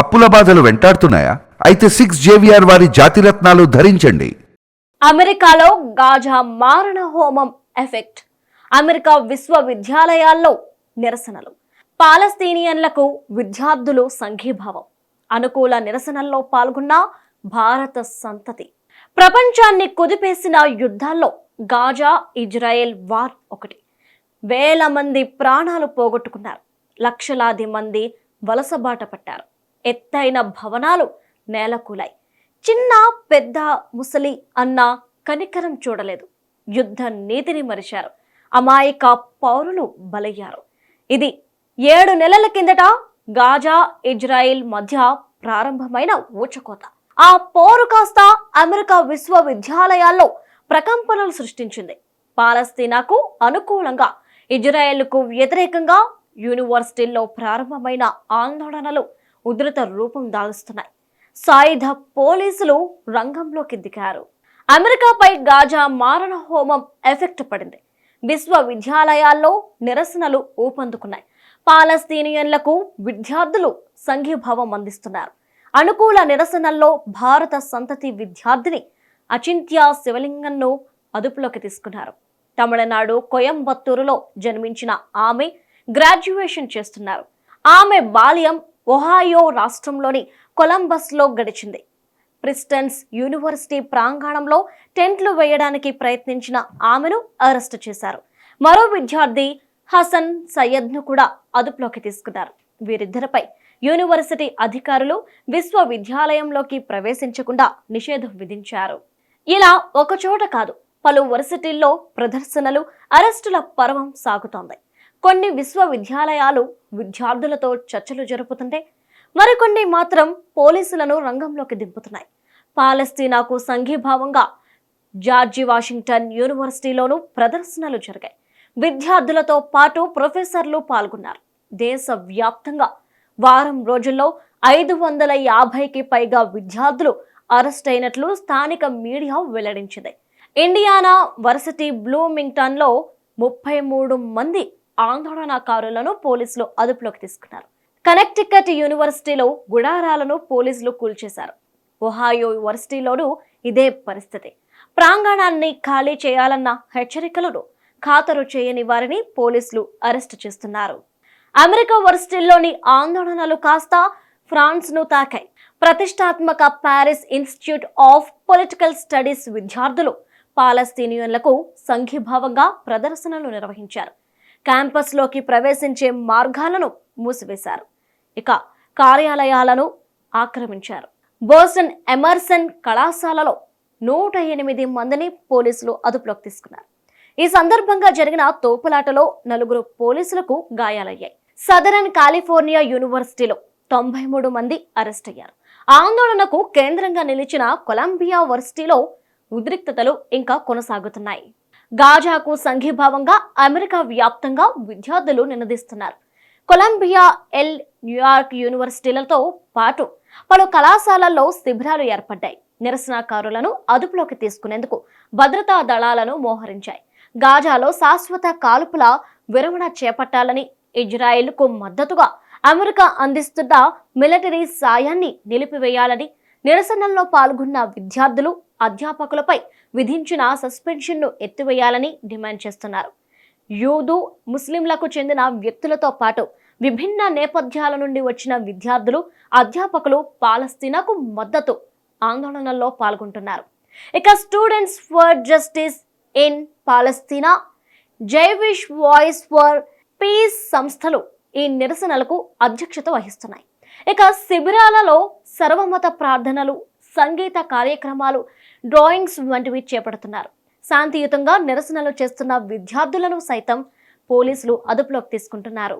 అప్పుల బాధలు వెంటాడుతున్నాయా? అయితే సిక్స్ జేవిఆర్ వారి జాతిరత్నాలు ధరించండి. అమెరికాలో గాజా మారణ హోమం ఎఫెక్ట్. అమెరికా విశ్వవిద్యాలయాల్లో నిరసనలు. పాలస్తీనియన్లకు విద్యార్థులు సంఘీభావం. అనుకూల నిరసనల్లో పాల్గొన్న భారత సంతతి. ప్రపంచాన్ని కుదిపేసిన యుద్ధాల్లో గాజా ఇజ్రాయెల్ వార్ ఒకటి. వేల మంది ప్రాణాలు పోగొట్టుకున్నారు. లక్షలాది మంది వలసబాట పట్టారు. ఎత్తైన భవనాలు నేలకూలాయి. చిన్న పెద్ద ముసలి అన్న కనికరం చూడలేదు. యుద్ధ నీతిని మరిచారు. అమాయక పౌరులు బలయ్యారు. ఇది ఏడు నెలల కిందట గాజా ఇజ్రాయిల్ మధ్య ప్రారంభమైన ఊచకోత. ఆ పోరు కాస్త అమెరికా విశ్వవిద్యాలయాల్లో ప్రకంపనలు సృష్టించింది. పాలస్తీనాకు అనుకూలంగా ఇజ్రాయెల్కు వ్యతిరేకంగా యూనివర్సిటీల్లో ప్రారంభమైన ఆందోళనలు ఉధృత రూపం దాలుస్తున్నాయి. సాయుధ పోలీసులు రంగంలోకి దిగారు. అమెరికాపై గాజా మారణ హోమం ఎఫెక్ట్ పడింది. విశ్వవిద్యాలయాల్లో నిరసనలు ఊపందుకున్నాయి. పాలస్తీనియన్లకు విద్యార్థులు సంఘీభావం అందిస్తున్నారు. అనుకూల నిరసనల్లో భారత సంతతి విద్యార్థిని అచింత్య శివలింగంను అదుపులోకి తీసుకున్నారు. తమిళనాడు కోయంబత్తూరులో జన్మించిన ఆమె గ్రాడ్యుయేషన్ చేస్తున్నారు. ఆమె బాల్యం ఒహాయో రాష్ట్రంలోని కొలంబస్లో గడిచింది. ప్రిస్టన్స్ యూనివర్సిటీ ప్రాంగణంలో టెంట్లు వేయడానికి ప్రయత్నించిన ఆమెను అరెస్టు చేశారు. మరో విద్యార్థి హసన్ సయ్యద్ను కూడా అదుపులోకి తీసుకున్నారు. వీరిద్దరిపై యూనివర్సిటీ అధికారులు విశ్వవిద్యాలయంలోకి ప్రవేశించకుండా నిషేధం విధించారు. ఇలా ఒకచోట కాదు పలు వర్సిటీల్లో ప్రదర్శనలు అరెస్టుల పర్వం సాగుతోంది. కొన్ని విశ్వవిద్యాలయాలు విద్యార్థులతో చర్చలు జరుపుతుంటే మరికొన్ని మాత్రం పోలీసులను రంగంలోకి దింపుతున్నాయి. పాలస్తీనాకు సంఘీభావంగా జార్జి వాషింగ్టన్ యూనివర్సిటీలోనూ ప్రదర్శనలు జరిగాయి. విద్యార్థులతో పాటు ప్రొఫెసర్లు పాల్గొన్నారు. దేశవ్యాప్తంగా వారం రోజుల్లో ఐదు వందల యాభైకి పైగా విద్యార్థులు అరెస్ట్ అయినట్లు స్థానిక మీడియా వెల్లడించింది. ఇండియానా వర్సిటీ బ్లూమింగ్టన్లో ముప్పై మూడు మంది ఆందోళనకారులను పోలీసులు అదుపులోకి తీసుకున్నారు. కనెక్టికట్ యూనివర్సిటీలో గుడారాలను పోలీసులు కూల్చేశారు. ఒహాయో యూనివర్సిటీలోనూ ఇదే పరిస్థితి. ప్రాంగణాన్ని ఖాళీ చేయాలన్న హెచ్చరికలను ఖాతరు చేయని వారిని పోలీసులు అరెస్టు చేస్తున్నారు. అమెరికా వర్సిటీల్లోని ఆందోళనలు కాస్త ఫ్రాన్స్ను తాకాయి. ప్రతిష్టాత్మక Paris institute of political studies విద్యార్థులు పాలస్తీనియన్లకు సంఘీభావంగా ప్రదర్శనలు నిర్వహించారు. క్యాంపస్లోకి ప్రవేశించే మార్గాలను మూసివేశారు. ఇక కార్యాలయాలను ఆక్రమించారు. బోస్టన్ ఎమర్సన్ కళాశాలలో నూట ఎనిమిది మందిని పోలీసులు అదుపులోకి తీసుకున్నారు. ఈ సందర్భంగా జరిగిన తోపులాటలో నలుగురు పోలీసులకు గాయాలయ్యాయి. సదరన్ కాలిఫోర్నియా యూనివర్సిటీలో తొంభై మూడు మంది అరెస్ట్ అయ్యారు. ఆందోళనకు కేంద్రంగా నిలిచిన కొలంబియా వర్సిటీలో ఉద్రిక్తతలు ఇంకా కొనసాగుతున్నాయి. గాజాకు సంఘీభావంగా అమెరికా వ్యాప్తంగా విద్యార్థులు నినదిస్తున్నారు. కొలంబియా ఎల్ న్యూయార్క్ యూనివర్సిటీలతో పాటు పలు కళాశాలల్లో శిబిరాలు ఏర్పడ్డాయి. నిరసనకారులను అదుపులోకి తీసుకునేందుకు భద్రతా దళాలను మోహరించాయి. గాజాలో శాశ్వత కాల్పుల విరమణ చేపట్టాలని ఇజ్రాయెల్కు మద్దతుగా అమెరికా అందిస్తున్న మిలిటరీ సాయాన్ని నిలిపివేయాలని నిరసనల్లో పాల్గొన్న విద్యార్థులు అధ్యాపకులపై విధించిన సస్పెన్షన్ను ఎత్తివేయాలని డిమాండ్ చేస్తున్నారు. యూదు ముస్లింలకు చెందిన వ్యక్తులతో పాటు విభిన్న నేపథ్యాల నుండి వచ్చిన విద్యార్థులు అధ్యాపకులు పాలస్తీనాకు మద్దతు ఆందోళనల్లో పాల్గొంటున్నారు. ఇక students for justice in Palestine Jewish voice for peace సంస్థలు ఈ నిరసనలకు అధ్యక్షత వహిస్తున్నాయి. ఇక శిబిరాలలో సర్వమత ప్రార్థనలు సంగీత కార్యక్రమాలు డ్రాయింగ్స్ వంటివి చేపడుతున్నారు. శాంతియుతంగా నిరసనలు చేస్తున్న విద్యార్థులను సైతం పోలీసులు అదుపులోకి తీసుకుంటున్నారు.